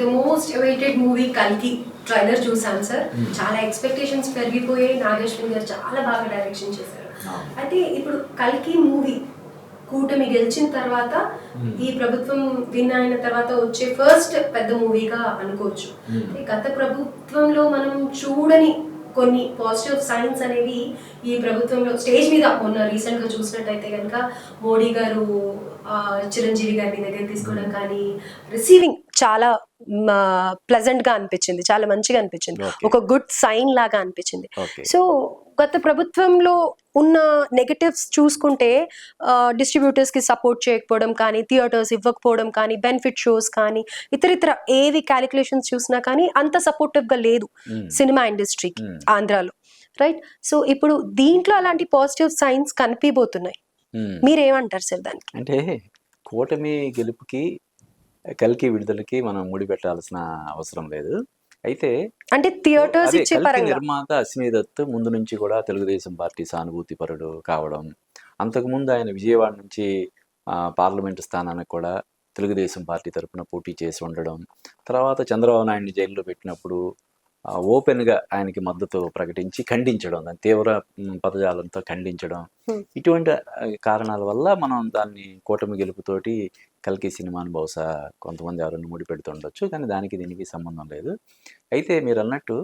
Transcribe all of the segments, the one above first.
The most awaited movie కల్కి trailer చూసాం sir చాలా ఎక్స్పెక్టేషన్స్ పెరిగిపోయాయి. నాగేశ్వరి గారు చాలా బాగా డైరెక్షన్ చేశారు. అయితే ఇప్పుడు కల్కి మూవీ కూటమి గెలిచిన తర్వాత ఈ ప్రభుత్వం విన్ అయిన తర్వాత వచ్చే ఫస్ట్ పెద్ద మూవీగా అనుకోవచ్చు. అయితే గత ప్రభుత్వంలో మనం చూడని కొన్ని పాజిటివ్ సైన్స్ అనేవి ఈ ప్రభుత్వంలో స్టేజ్ మీద మొన్న రీసెంట్గా చూసినట్టయితే కనుక మోడీ గారు చిరంజీవి గారిని దగ్గర తీసుకోవడం కానీ రిసీవింగ్ చాలా ప్లెజెంట్గా అనిపించింది చాలా మంచిగా అనిపించింది. ఒక గుడ్ సైన్ లాగా అనిపించింది సో గత ప్రభుత్వంలో ఉన్న నెగటివ్స్ చూసుకుంటే డిస్ట్రిబ్యూటర్స్కి సపోర్ట్ చేయకపోవడం కానీ థియేటర్స్ ఇవ్వకపోవడం కానీ బెనిఫిట్ షోస్ కానీ ఇతర ఇతర ఏవి క్యాలిక్యులేషన్స్ చూసినా కానీ అంత సపోర్టివ్గా లేదు మ్మ్. సినిమా ఇండస్ట్రీకి మ్మ్. ఆంధ్రాలో రైట్ సో ఇప్పుడు దీంట్లో అలాంటి పాజిటివ్ సైన్స్ కనిపించబోతున్నాయి మ్మ్. మీరేమంటారు సార్ దానికి అంటే కూటమి గెలుపుకి కల్కి విడుదలకి మనం ముడిపెట్టాల్సిన అవసరం లేదు అయితే అంటే థియేటర్స్ ఇచ్చే పరంగా నిర్మాత అశ్విని దత్ ముందు నుంచి కూడా తెలుగుదేశం పార్టీ సానుభూతి పరుడు కావడం అంతకుముందు ఆయన విజయవాడ నుంచి పార్లమెంటు స్థానానికి కూడా తెలుగుదేశం పార్టీ తరపున పోటీ చేసి ఉండడం తర్వాత చంద్రబాబు నాయుడిని జైల్లో పెట్టినప్పుడు ఓపెన్గా ఆయనకి మద్దతు ప్రకటించి ఖండించడం దాని తీవ్ర పదజాలంతో ఖండించడం. ఇటువంటి కారణాల వల్ల మనం దాన్ని కూటమి గెలుపుతోటి కల్కి సినిమాను బహుశా కొంతమంది ఎవరైనా ముడిపెడుతుండొచ్చు కానీ దానికి దీనికి సంబంధం లేదు. అయితే మీరు అన్నట్టు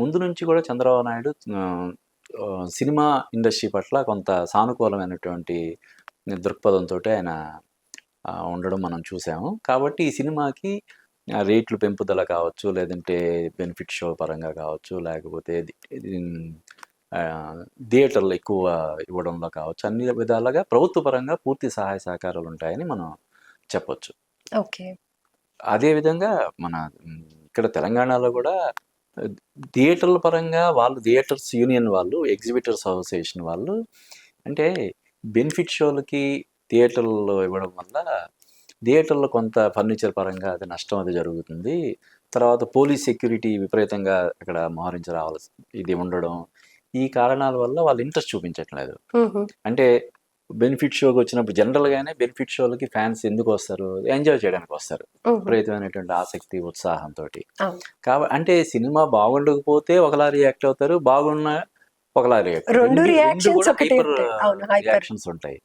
ముందు నుంచి కూడా చంద్రబాబు నాయుడు సినిమా ఇండస్ట్రీ పట్ల కొంత సానుకూలమైనటువంటి దృక్పథంతో ఆయన ఉండడం మనం చూసాము. కాబట్టి ఈ సినిమాకి రేట్లు పెంపుదల కావచ్చు లేదంటే బెనిఫిట్ షో పరంగా కావచ్చు లేకపోతే థియేటర్లు ఎక్కువ ఇవ్వడంలో కావచ్చు అన్ని విధాలుగా ప్రభుత్వ పరంగా పూర్తి సహాయ సహకారాలు ఉంటాయని మనం చెప్పొచ్చు. ఓకే. అదేవిధంగా మన ఇక్కడ తెలంగాణలో కూడా థియేటర్ల పరంగా వాళ్ళు థియేటర్స్ యూనియన్ వాళ్ళు ఎగ్జిబిటర్స్ అసోసియేషన్ వాళ్ళు అంటే బెనిఫిట్ షోలకి థియేటర్లో ఇవ్వడం వల్ల థియేటర్లో కొంత ఫర్నిచర్ పరంగా అది నష్టం అది జరుగుతుంది. తర్వాత పోలీస్ సెక్యూరిటీ విపరీతంగా అక్కడ మోహరించి రావాల్సి ఇది ఉండడం ఈ కారణాల వల్ల వాళ్ళు ఇంట్రెస్ట్ చూపించట్లేదు. అంటే బెనిఫిట్ షోకి వచ్చినప్పుడు జనరల్గానే బెనిఫిట్ షోలకి ఫ్యాన్స్ ఎందుకు వస్తారు? ఎంజాయ్ చేయడానికి వస్తారు. విపరీతమైనటువంటి ఆసక్తి ఉత్సాహంతో. కాబట్టి అంటే సినిమా బాగుండకపోతే ఒకలా రియాక్ట్ అవుతారు బాగున్న ఒకలా రియాక్ట్ రెండు. రియాక్షన్స్ ఉంటాయి.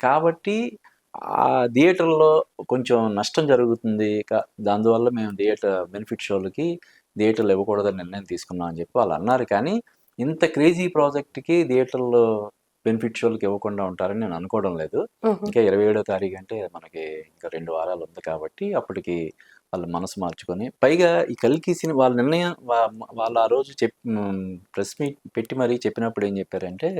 కాబట్టి ఆ థియేటర్లో కొంచెం నష్టం జరుగుతుంది. దానివల్ల మేము థియేటర్ బెనిఫిట్ షోలకి థియేటర్లు ఇవ్వకూడదని నిర్ణయం తీసుకున్నాం అని చెప్పి వాళ్ళు అన్నారు. కానీ ఇంత క్రేజీ ప్రాజెక్ట్కి థియేటర్లో బెనిఫిట్ షోలకి ఇవ్వకుండా ఉంటారని నేను అనుకోవడం లేదు. ఇంకా ఇరవై ఏడో తారీఖు అంటే మనకి ఇంకా రెండు వారాలు ఉంది కాబట్టి అప్పటికి వాళ్ళు మనసు మార్చుకొని పైగా ఈ కల్కి సినిమా వాళ్ళ నిర్ణయం వాళ్ళు ఆ రోజు చెప్ ప్రెస్ మీట్ పెట్టి మరీ చెప్పినప్పుడు ఏం చెప్పారంటే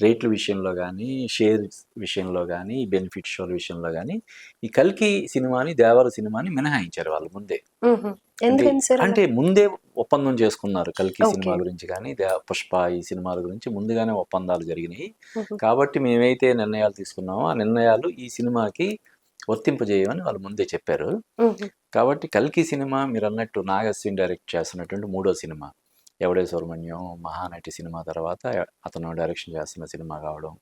రేట్ల విషయంలో కానీ షేర్ విషయంలో కానీ బెనిఫిట్ షోల విషయంలో కానీ ఈ కల్కి సినిమాని దేవర సినిమాని మినహాయించారు వాళ్ళు ముందే అంటే ముందే ఒప్పందం చేసుకున్నారు కల్కి. సినిమా గురించి కానీ పుష్ప ఈ సినిమాల గురించి ముందుగానే ఒప్పందాలు జరిగినాయి. కాబట్టి మేమైతే నిర్ణయాలు తీసుకున్నామో ఆ నిర్ణయాలు ఈ సినిమాకి వర్తింపజేయమని వాళ్ళు ముందే చెప్పారు. కాబట్టి కల్కి సినిమా మీరు అన్నట్టు నాగస్విన్ డైరెక్ట్ చేస్తున్నటువంటి మూడో సినిమా ఎవడే సుబ్రహ్మణ్యం మహానటి సినిమా తర్వాత అతను డైరెక్షన్ చేస్తున్న సినిమా కావడం.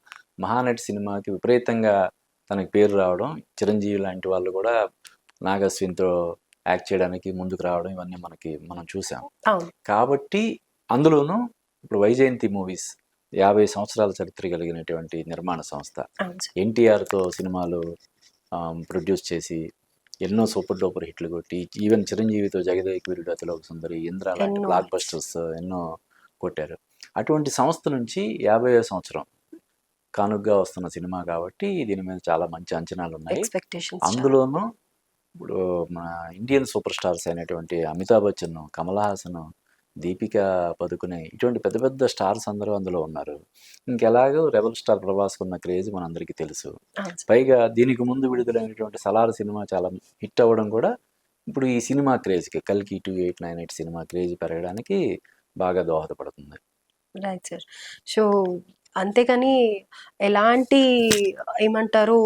మహానటి సినిమాకి విపరీతంగా తనకి పేరు రావడం చిరంజీవి లాంటి వాళ్ళు కూడా నాగస్విన్తో యాక్ట్ చేయడానికి ముందుకు రావడం ఇవన్నీ మనకి మనం చూసాం. కాబట్టి అందులోనూ ఇప్పుడు వైజయంతి మూవీస్ యాభై సంవత్సరాల చరిత్ర కలిగినటువంటి నిర్మాణ సంస్థ. ఎన్టీఆర్తో సినిమాలు ప్రొడ్యూస్ చేసి ఎన్నో సూపర్ డూపర్ హిట్లు కొట్టి ఈవెన్ చిరంజీవితో జగదేక్ వీరుడు అతిలోక సుందరి ఇంద్ర లాంటి. బ్లాక్ బస్టర్స్ ఎన్నో కొట్టారు. అటువంటి సంస్థ నుంచి యాభైవ సంవత్సరం కానుగ్గా వస్తున్న సినిమా కాబట్టి దీని మీద చాలా మంచి అంచనాలు ఉన్నాయి అందులోనూ ఇప్పుడు మన ఇండియన్ సూపర్ స్టార్స్ అయినటువంటి అమితాబ్ బచ్చన్ కమల్ హాసన్ దీపిక పదుకునే ఇటువంటి పెద్ద పెద్ద స్టార్స్ అందరూ అందులో ఉన్నారు. ఇంకెలాగో రెబల్ స్టార్ ప్రభాస్ ఉన్న క్రేజ్ మనందరికీ తెలుసు. పైగా దీనికి ముందు విడుదలైనటువంటి సలార్ సినిమా చాలా హిట్ అవ్వడం కూడా ఇప్పుడు ఈ సినిమా క్రేజ్కి కల్కి two eight nine eight cinema craze పెరగడానికి బాగా దోహదపడుతుంది. Right sir. సో అంతేకాని ఎలాంటి ఏమంటారు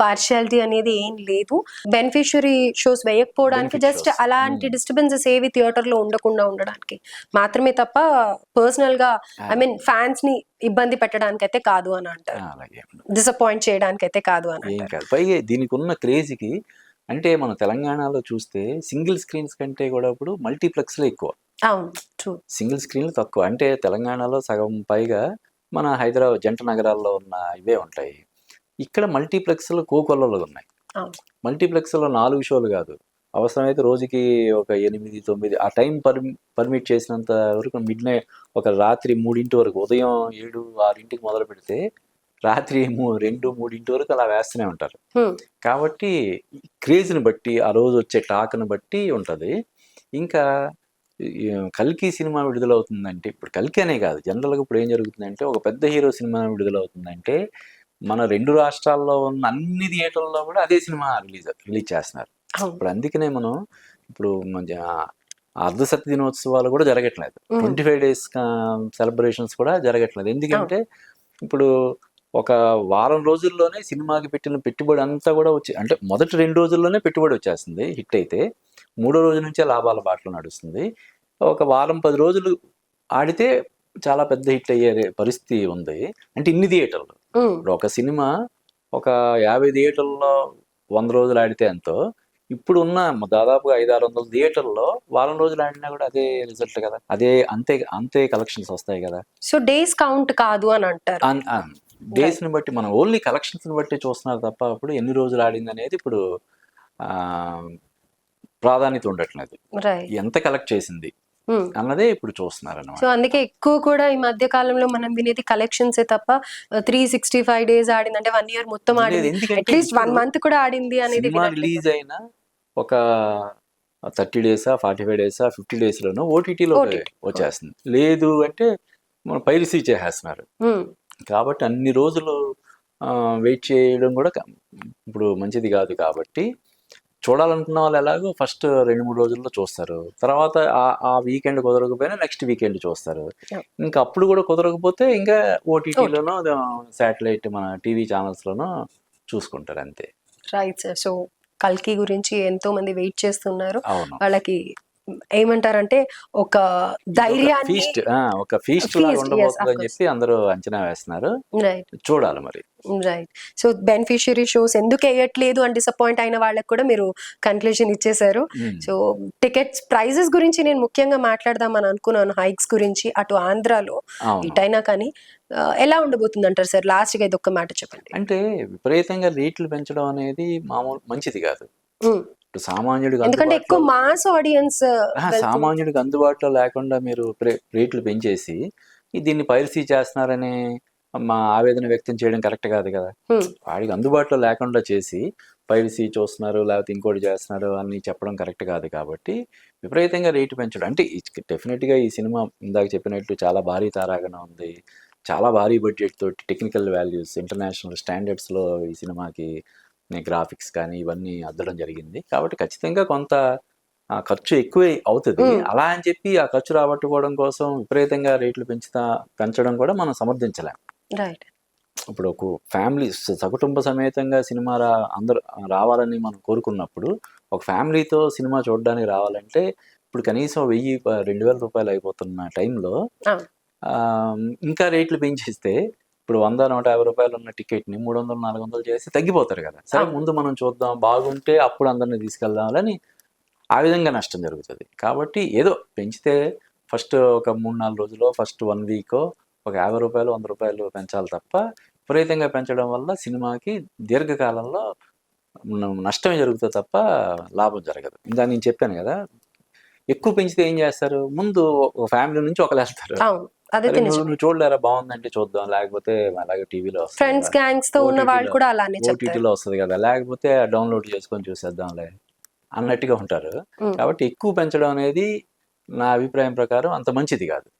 పార్షియాలిటీ అనేది ఏం లేదు. బెనిఫిషియరీ షోస్ వేయకపోవడానికి జస్ట్. అలాంటి Hmm. డిస్టర్బెన్సెస్ ఏవి థియేటర్లో ఉండకుండా ఉండడానికి మాత్రమే తప్ప పర్సనల్గా ఐ మీన్ ఫ్యాన్స్ని ఇబ్బంది పెట్టడానికి అయితే కాదు అని అంటారు. డిసప్పాయింట్ చేయడానికి అయితే కాదు అని పైగా దీనికి ఉన్న క్రేజ్కి అంటే మన తెలంగాణలో చూస్తే సింగిల్ స్క్రీన్స్ కంటే కూడా ఇప్పుడు మల్టీప్లెక్స్లో ఎక్కువ. అవును. ట్రూ సింగిల్ స్క్రీన్లు తక్కువ. అంటే తెలంగాణలో సగం పైగా మన హైదరాబాద్ జంట నగరాల్లో ఉన్న ఇవే ఉంటాయి. ఇక్కడ మల్టీప్లెక్స్లు కోకొల్లలో ఉన్నాయి. మల్టీప్లెక్స్లో నాలుగు షోలు కాదు అవసరమైతే రోజుకి ఒక ఎనిమిది తొమ్మిది ఆ టైం పర్మి పర్మిట్ చేసినంత వరకు మిడ్ నైట్ ఒక రాత్రి మూడింటి వరకు ఉదయం ఏడు ఆరింటికి మొదలు పెడితే రాత్రి రెండు మూడింటి వరకు అలా వేస్తూనే ఉంటారు. కాబట్టి క్రేజ్ని బట్టి ఆ రోజు వచ్చే టాక్ని బట్టి ఉంటుంది ఇంకా కల్కి సినిమా విడుదలవుతుందంటే ఇప్పుడు కల్కి అనే కాదు జనరల్గా ఇప్పుడు ఏం జరుగుతుందంటే ఒక పెద్ద హీరో సినిమా విడుదలవుతుందంటే మన రెండు రాష్ట్రాల్లో ఉన్న అన్ని థియేటర్లలో కూడా అదే సినిమా రిలీజ్ రిలీజ్ చేస్తున్నారు. ఇప్పుడు అందుకనే మనం ఇప్పుడు అర్ధశత దినోత్సవాలు కూడా జరగట్లేదు. ట్వంటీ ఫైవ్ డేస్ సెలబ్రేషన్స్ కూడా జరగట్లేదు. ఎందుకంటే ఇప్పుడు ఒక వారం రోజుల్లోనే సినిమాకి పెట్టిన పెట్టుబడి అంతా కూడా వచ్చి అంటే మొదటి రెండు రోజుల్లోనే పెట్టుబడి వచ్చేస్తుంది. హిట్ అయితే మూడో రోజు నుంచే లాభాల బాటలో నడుస్తుంది. ఒక వారం పది రోజులు ఆడితే చాలా పెద్ద హిట్ అయ్యే పరిస్థితి ఉంది. అంటే ఇన్ని థియేటర్లు. ఇప్పుడు ఒక సినిమా ఒక యాభై థియేటర్లో వంద రోజులు ఆడితే ఎంతో. ఇప్పుడు ఉన్న దాదాపుగా ఐదు ఆరు వందల థియేటర్లో వారం రోజులు ఆడినా కూడా అదే రిజల్ట్ కదా. అదే అంతే అంతే కలెక్షన్స్ వస్తాయి కదా. సో డేస్ కౌంట్ కాదు అని అంటారు. డేస్ని బట్టి మనం ఓన్లీ కలెక్షన్స్ని బట్టి చూస్తున్నారు తప్ప ఇప్పుడు ఎన్ని రోజులు ఆడింది అనేది ఇప్పుడు ప్రాధాన్యత ఉండట్లేదు. ఎంత కలెక్ట్ చేసింది? అన్నదే ఇప్పుడు చూస్తున్నారు సో అందుకే ఎక్కువ కూడా ఈ మధ్య కాలంలో మనం వినేది కలెక్షన్స్ తప్ప త్రీ సిక్స్టీ ఫైవ్ డేస్ ఆడింది అంటే వన్ ఇయర్ మొత్తం ఆడింది. అట్లీస్ట్ వన్ మంత్ కూడా ఆడింది అనేది. రిలీజ్ అయిన ఒక థర్టీ డేసా ఫార్టీ ఫైవ్ డేసా ఫిఫ్టీ డేస్లోనూ ఓటీటీలో OTT. వచ్చేస్తుంది. లేదు అంటే మనం పైరసీ చేసేస్తున్నారు. కాబట్టి అన్ని రోజులు వెయిట్ చేయడం కూడా ఇప్పుడు మంచిది కాదు కాబట్టి చూడాలనుకున్న వాళ్ళు ఎలాగో ఫస్ట్ రెండు మూడు రోజుల్లో చూస్తారు. తర్వాత ఆ- ఆ వీకెండ్ కుదరకపోయినా నెక్స్ట్ వీకెండ్ చూస్తారు. ఇంకా అప్పుడు కూడా కుదరకపోతే ఇంకా ఓటీటీలోనో శాటిలైట్ మన టీవీ ఛానల్స్లోనో చూసుకుంటారు అంతే. రైట్ సార్ సో కల్కి గురించి ఎంతో మంది వెయిట్ చేస్తున్నారు వాళ్ళకి ఏమంటారంటే ఒక ధైర్యాన్ని ఫీస్ట్ ఒక ఫీస్ట్ course. చెప్పి అందరూ అంచనా వేస్తున్నారు. చూడాలి మరి. రైట్ సో బెనిఫిషియరీ షోస్ ఎందుకు వేయట్లేదు అని డిసప్పాయింట్ అయిన వాళ్ళకి కూడా మీరు కన్క్లూజన్ ఇచ్చేశారు. ఉమ్. సో టికెట్స్ ప్రైజెస్ గురించి నేను ముఖ్యంగా మాట్లాడదామని అనుకున్నాను. హైక్స్ గురించి అటు ఆంధ్రాలో ఇటైనా కానీ ఎలా ఉండబోతుంది అంటారు సార్? లాస్ట్గా ఇది ఒక్క మాట చెప్పండి. అంటే విపరీతంగా రేట్లు పెంచడం అనేది మామూలు మంచిది కాదు. ఇప్పుడు సామాన్యుడికి ఎందుకంటే ఎక్కువ మాస్ ఆడియన్స్ ఆహా, సామాన్యుడికి అందుబాటులో లేకుండా మీరు రేట్లు పెంచేసి దీన్ని పైరసీ చేస్తున్నారని మా ఆవేదన వ్యక్తం చేయడం కరెక్ట్ కాదు కదా. వాడికి అందుబాటులో లేకుండా చేసి పైరసీ చూస్తున్నారు లేకపోతే ఇంకోటి చేస్తున్నారు అని చెప్పడం కరెక్ట్ కాదు కాబట్టి విపరీతంగా రేటు పెంచడం. అంటే డెఫినెట్గా ఈ సినిమా ఇందాక చెప్పినట్టు చాలా భారీ తారాగణం ఉంది. చాలా భారీ బడ్జెట్ తోటి టెక్నికల్ వాల్యూస్ ఇంటర్నేషనల్ స్టాండర్డ్స్లో ఈ సినిమాకి గ్రాఫిక్స్ కానీ ఇవన్నీ అద్దడం జరిగింది కాబట్టి ఖచ్చితంగా కొంత ఖర్చు ఎక్కువే అవుతుంది. అలా అని చెప్పి ఆ ఖర్చు రాబట్టుకోవడం కోసం విపరీతంగా రేట్లు పెంచుతా పెంచడం కూడా మనం సమర్థించలేం ఇప్పుడు ఒక ఫ్యామిలీ సకుటుంబ సమేతంగా సినిమా రా అందరూ రావాలని మనం కోరుకున్నప్పుడు ఒక ఫ్యామిలీతో సినిమా చూడడానికి రావాలంటే ఇప్పుడు కనీసం వెయ్యి రెండు వేల రూపాయలు అయిపోతున్న టైంలో. ఇంకా రేట్లు పెంచేస్తే ఇప్పుడు వంద నూట యాభై రూపాయలు ఉన్న టికెట్ని మూడు వందలు నాలుగు వందలు చేసి తగ్గిపోతారు కదా. సరే. ముందు మనం చూద్దాం బాగుంటే అప్పుడు అందరిని తీసుకెళ్దామని ఆ విధంగా నష్టం జరుగుతుంది. కాబట్టి ఏదో పెంచితే ఫస్ట్ ఒక మూడు నాలుగు రోజులు ఫస్ట్ వన్ వీక్ ఒక యాభై రూపాయలు వంద రూపాయలు పెంచాలి తప్ప విపరీతంగా పెంచడం వల్ల సినిమాకి దీర్ఘకాలంలో న- నష్టమే జరుగుతుంది తప్ప లాభం జరగదు. ఇందా నేను చెప్పాను కదా ఎక్కువ పెంచితే ఏం చేస్తారు? ముందు ఒక ఫ్యామిలీ నుంచి ఒకరు వెళ్తారు. అదే నువ్వు చూడలేరా? బాగుందంటే చూద్దాం. లేకపోతే అలాగే టీవీలో ఫ్రెండ్స్ గ్యాంగ్స్తో ఉన్న వాళ్ళు కూడా అలానే ఓటీటీలో వస్తుంది కదా. లేకపోతే డౌన్లోడ్ చేసుకొని చూసేద్దాంలే. అన్నట్టుగా ఉంటారు. కాబట్టి ఎక్కువ పెంచడం అనేది నా అభిప్రాయం ప్రకారం అంత మంచిది కాదు.